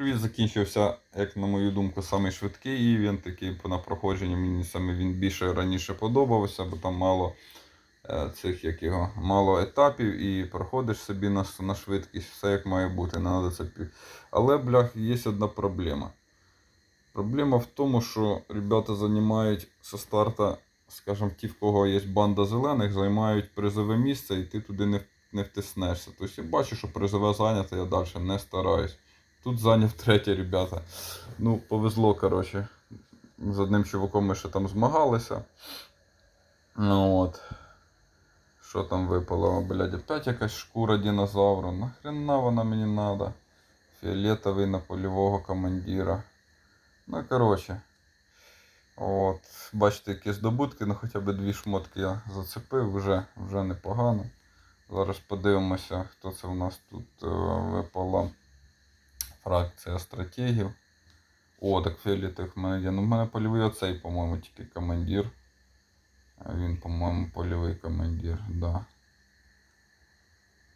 Він закінчився, як на мою думку, самий швидкий івент, який на проходженні мені саме він більше раніше подобався, бо там мало е, цих як його, мало етапів і проходиш собі на, на швидкість, все як має бути. Не надо це пі- Але, блях, є одна проблема. Проблема в тому, що ребята займають со старта, скажімо, ті, в кого є банда зелених, займають призове місце, і ти туди не, не втиснешся. Тобто я бачу, що призове зайняте, я далі не стараюсь. Тут зайняв третє, ребята. Ну, повезло, коротше. З одним чуваком ми ще там змагалися. Ну от. Що там випало? Блядь, опять якась шкура динозавра. Нахрена вона мені надо? Фіолетовий на польового командира. Ну, коротше. От. Бачите, які здобутки, ну хоча б дві шмотки я зацепив, вже, вже непогано. Зараз подивимося, хто це в нас тут е, випала. Фракція стратегів. О, так фіолетових в. Ну, в мене польовий оцей, по-моєму, тільки командир. Він, по-моєму, польовий командир, да.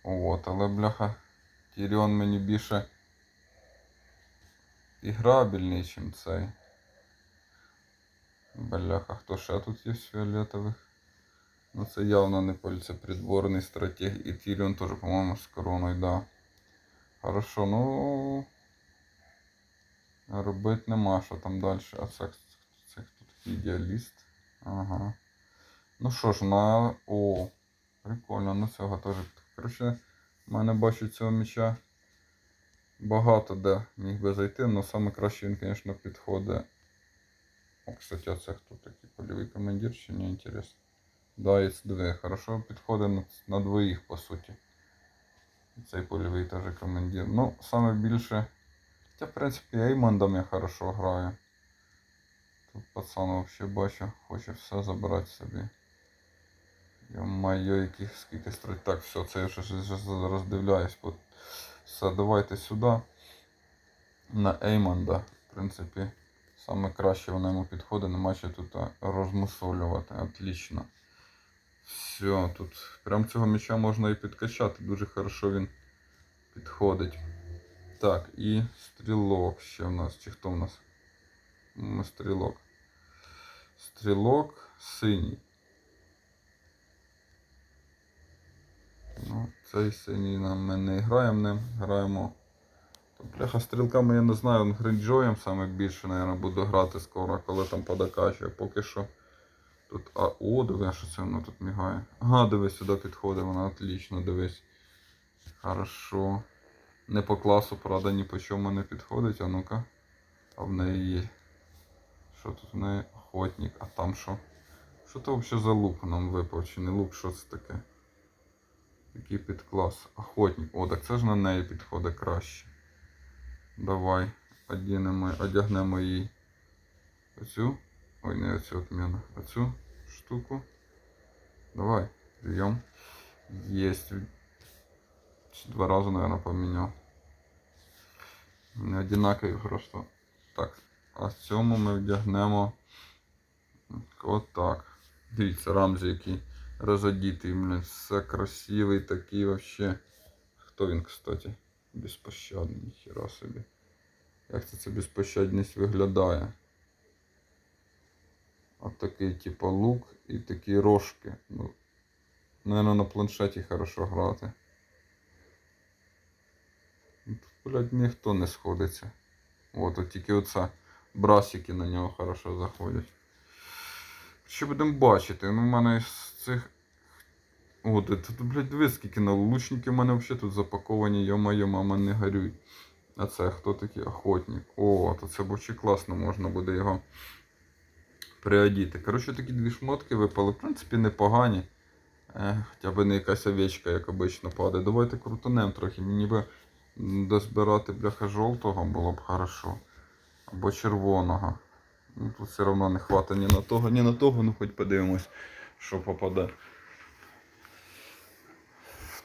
От, але бляха, Тіріон мені більше іграбельний, ніж цей. Бляха, хто ще тут є з фіолетових? Ну це явно не поль, це придворний стратег. І Тіріон теж, по-моєму, з короною, да. Хорошо, ну. Робити нема, що там далі. А це, це хто такий ідеаліст? Ага. Ну що ж, на. О, прикольно, ну цього теж. Коротше, в мене бачу цього м'яча багато де міг би зайти, але саме краще він, звісно, підходить. О, кстати, а це хто такий польовий командир, чи не інтересно. Да, і це хорошо підходить на, на двоїх, по суті. Цей польовий теж командир. Ну, саме більше. Хоча, в принципі, Еймондом я хорошо граю. Тут пацан вообще бачу, хоче все забрати собі. Йо-майо, яких скільки стрить. Так, все, це я вже роздивляюсь. Все, давайте сюди. На Еймонда. В принципі, саме краще воно йому підходить, нема що тут розмусолювати. Отлично. Все, тут прям цього м'яча можна і підкачати. Дуже хорошо він підходить. Так, і стрілок ще в нас. Чи хто в нас? Стрілок. Стрілок синій. Ну, цей синій нам ми не граємо ним, граємо. Бляха, стрілками я не знаю, гринджоєм саме більше, мабуть, буду грати скоро, коли там подокачує. Поки що. Тут. А, о, дивись, що це воно тут мігає. Ага, дивись, сюди підходить, вона отлично, дивись. Хорошо. Не по класу, правда, ні по чому не підходить, а ну-ка. А в неї є. Що тут в неї охотник, а там що? Що то взагалі за лук нам випав? Чи не лук, що це таке? Який підклас? Охотник. О, так це ж на неї підходить краще. Давай, одягнемо, одягнемо їй оцю. Ой, не оцю отміну. Оцю штуку. Давай, бьем. Есть. Два раза, наверное, поменял. Не одинакові просто. Так. А в цьому ми вдягнемо. Отак. Дивіться, Рамзі який розодітий, блін. Все красивий такий вообще. Хто він, кстати? Безпощадний, ніхіра собі. Як це ця безпощадність виглядає? От такий, типу, лук і такі рожки. Ну, наверное, на планшеті хорошо грати. Ну, Тут, блядь, ніхто не сходиться. От, от тільки оце брасики на нього хорошо заходять. Що будемо бачити? Ну, в мене з цих. О, тут, блядь, дивись, скільки на лучники в мене взагалі тут запаковані, йо-моє, мама, не горюй. А це хто такий охотник? О, то це бочі класно, можна буде його приодіти. Коротше, такі дві шмотки випали, в принципі, непогані. Е, хоча б не якась овечка, як обично падає. Давайте крутанем трохи. Мені би м, дозбирати бляха жовтого було б хорошо. Або червоного. Ну, тут все одно не хватить ні на того, ні на того, ну хоч подивимось, що попаде.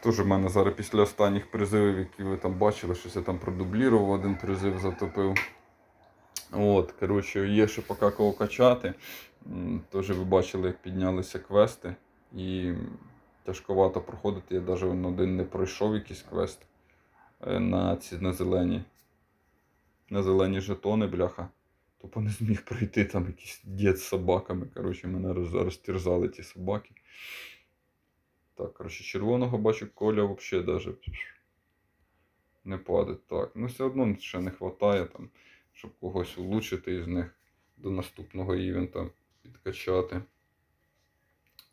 Теж в мене зараз після останніх призивів, які ви там бачили, щось я там продублірував, один призив затопив. От, коротше, є ще поки кого качати. М, Теж ви бачили, як піднялися квести. І тяжковато проходити. Я навіть один не пройшов якийсь квест на ці на зелені. на зелені жетони, бляха. Тупо не зміг пройти там якийсь дід з собаками. Коротше, мене роз, розтерзали ті собаки. Так, коротше, червоного бачу, коля взагалі даже не падає. Так, ну все одно ще не вистачає там, щоб когось улучшити із них до наступного івента підкачати.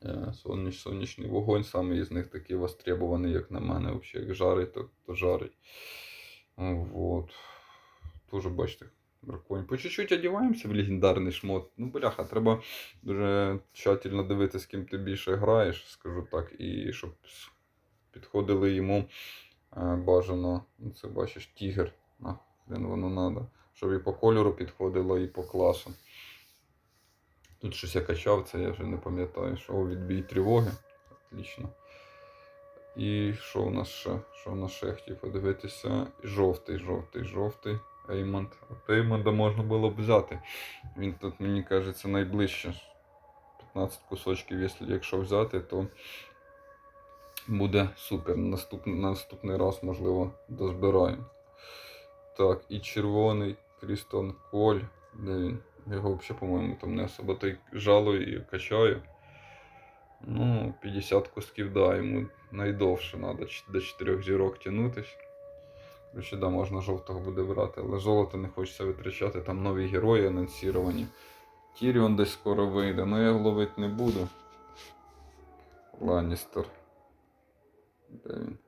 Е, Соняч, сонячний вогонь, саме із них такий востребований, як на мене. Взагалі, як жарить, то, то жарить. Вот. Тоже бачите, браконь. По чуть-чуть одягаємося в легендарний шмот. Ну, бляха, треба дуже тщательно дивитися, з ким ти більше граєш, скажу так, і щоб підходили йому е, бажано. Ну, це бачиш, тігр. Нахрен воно надо. Щоб і по кольору підходило, і по класу. Тут щось я качав, це я вже не пам'ятаю. Що О, відбій тривоги. Отлично. І що у нас ще? Що у нас ще я хотів подивитися? Жовтий, жовтий, жовтий. Еймонд. От Еймонда можна було б взяти. Він тут, мені кажеться, найближче. 15 кусочків, якщо, взяти, то буде супер. Наступний, наступний раз, можливо, дозбираємо. Так, і червоний Крістон Коль. Де він? Його взагалі, по-моєму, там не особо то й жалую і качаю. Ну, 50 кусків, да, йому найдовше треба до 4 зірок тягнутись. Короче, да, можна жовтого буде брати, але золото не хочеться витрачати, там нові герої анонсовані. Тіріон десь скоро вийде, але я його ловити не буду. Ланністер. Де він?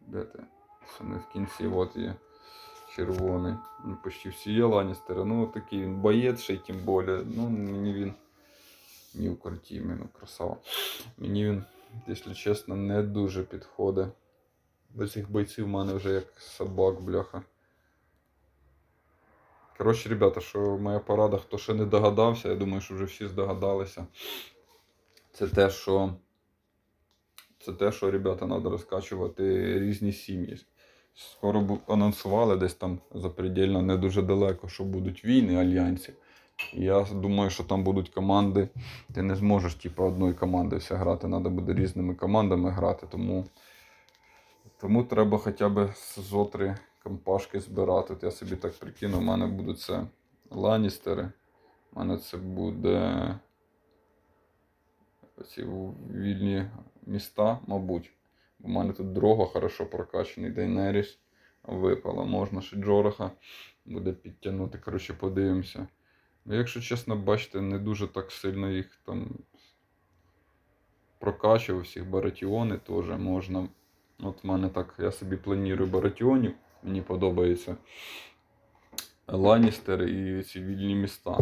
Де ти? Саме в кінці от є червоний. Ну, почти всі є Ланністери. Ну, такий він ще тим більше. Ну, мені він. Ні в ну, красава. Мені він, якщо чесно, не дуже підходить. До цих бойців в мене вже як собак, бляха. Коротше, ребята, що моя порада, хто ще не догадався, я думаю, що вже всі здогадалися. Це те, що. Це те, що, ребята, треба розкачувати різні сім'ї. Скоро анонсували десь там запредельно не дуже далеко, що будуть війни альянсів. Я думаю, що там будуть команди. Ти не зможеш, типу, одної команди все грати. Треба буде різними командами грати. Тому, тому треба хоча б зотри компашки збирати. От я собі так прикину, у мене будуть це Ланністери. У мене це буде ці вільні міста, мабуть. У мене тут Дрого хорошо прокачаний, Дейнеріс випала. Можна ще Джораха буде підтягнути. Коротше, подивимося. Ну, якщо чесно, бачите, не дуже так сильно їх там прокачував, всіх баратіони теж можна. От в мене так, я собі планую баратіонів, мені подобається. Ланністер і ці вільні міста.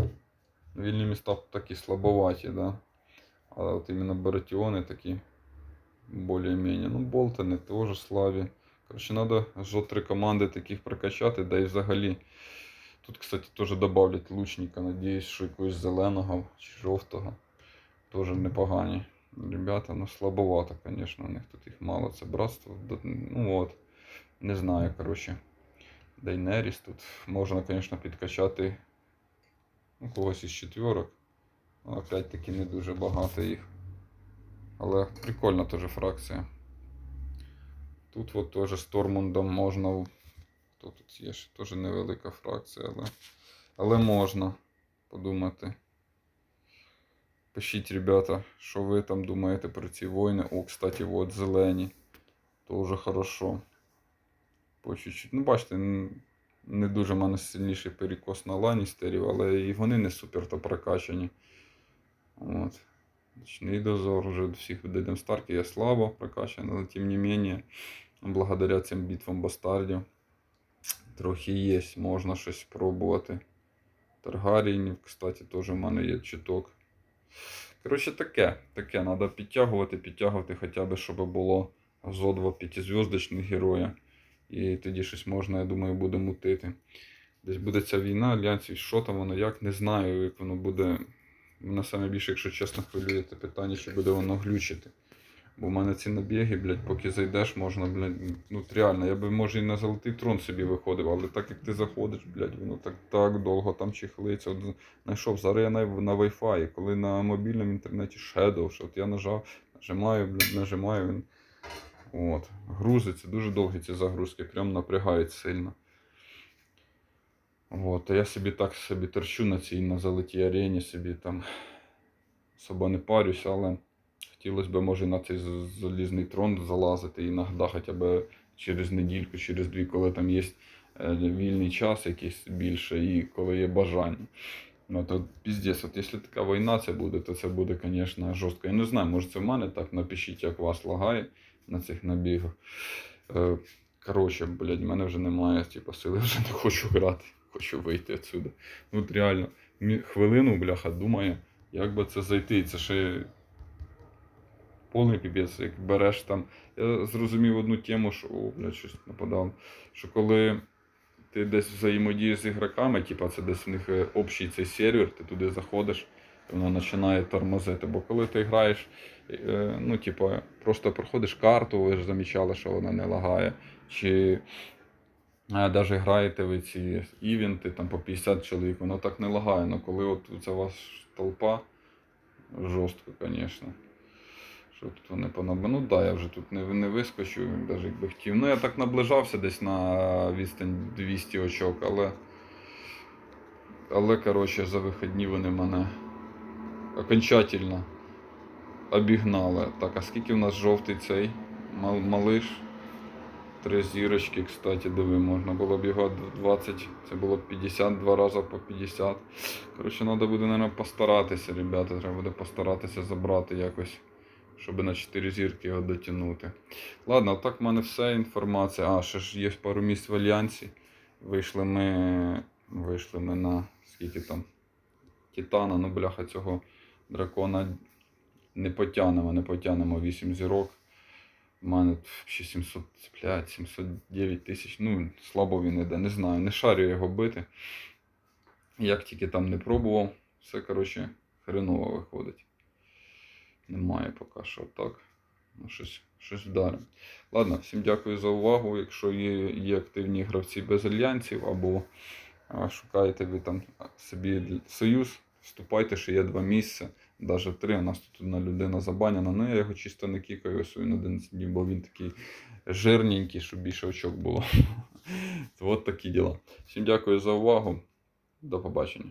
Вільні міста такі слабоваті, да? Але от іменно баратіони такі більш-менш. Ну, Болтони теж слабі. Коротше, треба зо три команди таких прокачати, да і взагалі. Тут, кстати, теж добавлять лучника. Надіюсь, що якогось зеленого чи жовтого. Теж непогані. Ребята, ну слабовато, звісно, у них тут їх мало. Це братство. Ну от. Не знаю, коротше. Дейнеріс тут можна, звісно, підкачати ну, когось із четверок. Ну, опять-таки не дуже багато їх. Але прикольна теж фракція. Тут от теж з Тормундом можна. тут є? Ще теж невелика фракція, але, але можна подумати. Пишіть, ребята, що ви там думаєте про ці воїни. О, кстати, от зелені. Тоже хорошо. По чуть-чуть. Ну, бачите, не дуже в мене сильніший перекос на ланістерів, але і вони не супер то прокачані. От. Ночний дозор уже всіх видадим Старки я слабо прокачан, але тим не менее, благодаря цим битвам бастардів трохи є, можна щось спробувати. Таргаріїнів, кстати, теж в мене є чуток. Коротше, таке, таке, треба підтягувати, підтягувати хоча б, щоб було зо два п'ятизв'язочних героя. І тоді щось можна, я думаю, буде мутити. Десь буде ця війна, альянсів, що там воно, як, не знаю, як воно буде. Мене саме більше, якщо чесно, хвилює те питання, чи буде воно глючити. Бо в мене ці набіги, блядь, поки зайдеш, можна, блядь, ну реально, я би може і на золотий трон собі виходив, але так як ти заходиш, блядь, воно так, так довго там чехлиться. От знайшов зараз я на, на Wi-Fi, коли на мобільному інтернеті Shadow, що от я нажав, нажимаю, блядь, нажимаю він. От. Грузиться, дуже довгі ці загрузки, прям напрягають сильно. От, а я собі так собі торчу на цій на золотій арені, собі там особо не парюся, але хотілося б, може, на цей залізний трон залазити іноді хоча б через недільку, через дві, коли там є е, вільний час якийсь більше і коли є бажання. Ну, то піздець, от якщо така війна це буде, то це буде, звісно, жорстко. Я не знаю, може це в мене так, напишіть, як вас лагає на цих набігах. Е, коротше, блядь, в мене вже немає типу, сили, вже не хочу грати, хочу вийти відсюди. Ну, от реально, хвилину, бляха, думаю, як би це зайти. Це ще повний піпець, як береш там. Я зрозумів одну тему, що, о, блядь, щось нападав. Що коли ти десь взаємодієш з ігроками, типа це десь в них е, общий цей сервер, ти туди заходиш, воно починає тормозити. Бо коли ти граєш, е, ну, типа, просто проходиш карту, ви ж замічали, що вона не лагає. Чи навіть граєте ви ці івенти там по 50 чоловік, воно так не лагає. Ну коли от це вас толпа, жорстко, звісно. Що тут вони понаб... Ну да, я вже тут не, не вискочу, навіть якби хотів. Ну я так наближався десь на відстань 200 очок, але. Але, коротше, за вихідні вони мене окончательно обігнали. Так, а скільки в нас жовтий цей малиш? Три зірочки, кстати, диви, можна було б його 20, це було б 50, два рази по 50. Коротше, треба буде, мабуть, постаратися, ребята. Треба буде постаратися забрати якось, щоб на 4 зірки його дотягнути. Ладно, так в мене все інформація. А, ще ж є пару місць в Альянсі. Вийшли ми. Вийшли ми на скільки там? Титана, ну бляха, цього дракона не потягнемо, не потягнемо 8 зірок. У мене ще 700, блядь, 709 тисяч. Ну, слабо він іде, не знаю, не шарю його бити. Як тільки там не пробував, все, коротше, хреново виходить. Немає поки що так. Ну, щось, щось вдаримо. Ладно, всім дякую за увагу. Якщо є, є активні гравці без альянсів або а, шукаєте ви там собі союз, вступайте, що є два місця, навіть три. У нас тут одна людина забаняна. Ну я його чисто не кікаю, ось він один днів, бо він такий жирненький, щоб більше очок було. От такі діла. Всім дякую за увагу. До побачення.